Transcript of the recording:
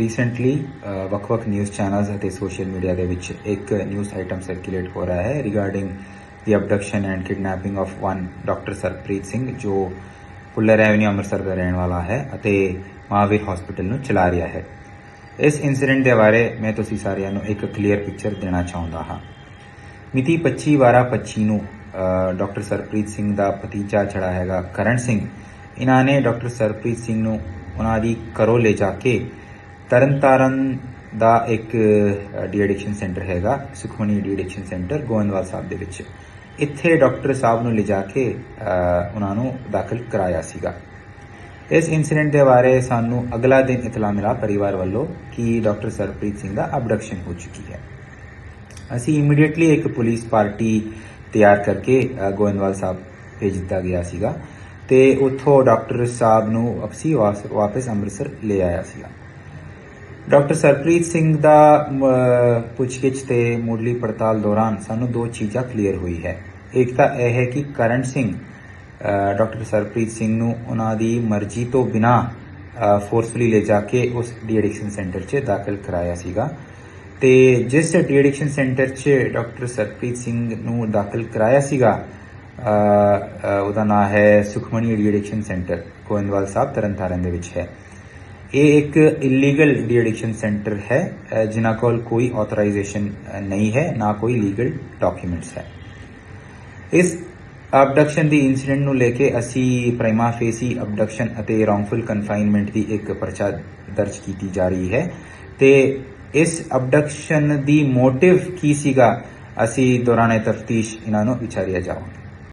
Recently ਵੱਖ-ਵੱਖ news channels ਅਤੇ social media ਦੇ ਵਿੱਚ ਇੱਕ ਨਿਊਜ਼ ਆਈਟਮ ਸਰਕੂਲੇਟ ਹੋ ਰਿਹਾ ਹੈ regarding the abduction and kidnapping of one doctor Sarpreet Singh ਜੋ ਪੁੱਲਰ ਐਵਨਿਊ ਅੰਮ੍ਰਿਤਸਰ ਦਾ ਰਹਿਣ ਵਾਲਾ ਹੈ ਅਤੇ ਮਹਾਵੀਰ ਹਸਪੀਟਲ ਨੂੰ ਚਲਾ ਰਿਹਾ ਹੈ। ਇਸ ਇਨਸੀਡੈਂਟ ਦੇ ਬਾਰੇ ਮੈਂ ਤੁਸੀਂ ਸਾਰਿਆਂ ਨੂੰ ਇੱਕ ਕਲੀਅਰ ਪਿਕਚਰ ਦੇਣਾ ਚਾਹੁੰਦਾ ਹਾਂ। ਮਿਤੀ 25 ਵਾਰਾ 25 ਨੂੰ ਡਾਕਟਰ ਸਰਪ੍ਰੀਤ ਸਿੰਘ ਦਾ ਭਤੀਜਾ ਛੜਾ ਹੈਗਾ ਕਰਨ ਸਿੰਘ, ਇਹਨਾਂ ਨੇ ਡਾਕਟਰ ਸਰਪ੍ਰੀਤ ਸਿੰਘ ਨੂੰ ਉਹਨਾਂ ਦੀ ਘਰੋਂ ਲੈ ਜਾ ਕੇ ਤਰਨਤਾਰਨ ਦਾ ਇੱਕ ਡੀ ਐਡਿਕਸ਼ਨ ਸੈਂਟਰ ਹੈਗਾ, Sukhmani de addiction centre, Goindwal Sahib ਦੇ ਵਿੱਚ। ਇੱਥੇ ਡਾਕਟਰ ਸਾਹਿਬ ਨੂੰ ਲਿਜਾ ਕੇ ਉਹਨਾਂ ਨੂੰ ਦਾਖਲ ਕਰਾਇਆ ਸੀਗਾ। ਇਸ ਇਨਸੀਡੈਂਟ ਦੇ ਬਾਰੇ ਸਾਨੂੰ ਅਗਲਾ ਦਿਨ ਇਤਲਾ ਮਿਲਾ ਪਰਿਵਾਰ ਵੱਲੋਂ ਕਿ ਡਾਕਟਰ ਸਰਪ੍ਰੀਤ ਸਿੰਘ ਦਾ ਅਬਡਕਸ਼ਨ ਹੋ ਚੁੱਕੀ ਹੈ। ਅਸੀਂ ਇਮੀਡੀਏਟਲੀ ਇੱਕ ਪੁਲਿਸ ਪਾਰਟੀ ਤਿਆਰ ਕਰਕੇ ਗੋਇੰਦਵਾਲ ਸਾਹਿਬ ਭੇਜ ਦਿੱਤਾ ਗਿਆ ਸੀਗਾ ਤੇ ਉੱਥੋਂ ਡਾਕਟਰ ਸਾਹਿਬ ਨੂੰ ਅਸੀਂ ਵਾਸ- ਵਾਪਸ ਅੰਮ੍ਰਿਤਸਰ ਲੈ ਆਇਆ ਸੀਗਾ। ਡਾਕਟਰ ਸਰਪ੍ਰੀਤ ਸਿੰਘ ਦਾ ਪੁੱਛਗਿੱਛ ਤੇ ਮੁੱਢਲੀ ਪੜਤਾਲ ਦੌਰਾਨ ਸਾਨੂੰ ਦੋ ਚੀਜ਼ਾਂ ਕਲੀਅਰ ਹੋਈ ਹੈ। ਇੱਕ ਤਾਂ ਇਹ ਹੈ ਕਿ ਕਰਨ ਸਿੰਘ ਡਾਕਟਰ ਸਰਪ੍ਰੀਤ ਸਿੰਘ ਨੂੰ ਉਹਨਾਂ ਦੀ ਮਰਜ਼ੀ ਤੋਂ ਬਿਨਾ ਫੋਰਸਫੁਲੀ ਲੈ ਜਾ ਕੇ ਉਸ ਡੀਐਡਿਕਸ਼ਨ ਸੈਂਟਰ 'ਚ ਦਾਖਲ ਕਰਾਇਆ ਸੀਗਾ। ਤੇ ਜਿਸ ਡੀਐਡਿਕਸ਼ਨ ਸੈਂਟਰ 'ਚ ਡਾਕਟਰ ਸਰਪ੍ਰੀਤ ਸਿੰਘ ਨੂੰ ਦਾਖਲ ਕਰਾਇਆ ਸੀਗਾ ਉਹਦਾ ਨਾਮ ਹੈ Sukhmani de addiction centre Goindwal Sahib Tarn Taran ਦੇ ਵਿੱਚ ਹੈ। ਇਹ ਇੱਕ ਇਲੀਗਲ ਡੀ ਐਡਿਕਸ਼ਨ ਸੈਂਟਰ ਹੈ ਜਿਨ੍ਹਾਂ ਕੋਲ ਕੋਈ ਆਥੋਰਾਈਜੇਸ਼ਨ ਨਹੀਂ ਹੈ, ਨਾ ਕੋਈ ਲੀਗਲ ਡਾਕੂਮੈਂਟਸ ਹੈ। ਇਸ ਅਬਡਕਸ਼ਨ ਦੀ ਇਨਸੀਡੈਂਟ ਨੂੰ ਲੈ ਕੇ ਅਸੀਂ ਪ੍ਰਾਈਮਾ ਫੇਸੀ ਅਬਡਕਸ਼ਨ ਅਤੇ ਰੋਂਗਫੁਲ ਕਨਫਾਈਨਮੈਂਟ ਦੀ ਇੱਕ ਪਰਚਾ ਦਰਜ ਕੀਤੀ ਜਾ ਰਹੀ ਹੈ। ਤੇ ਇਸ ਅਬਡਕਸ਼ਨ ਦੀ ਮੋਟਿਵ ਕੀ ਸੀਗਾ, ਅਸੀਂ ਦੌਰਾਨੇ ਤਫਤੀਸ਼ ਇਹਨਾਂ ਨੂੰ ਵਿਚਾਰਿਆ ਜਾਵਾਂਗੇ।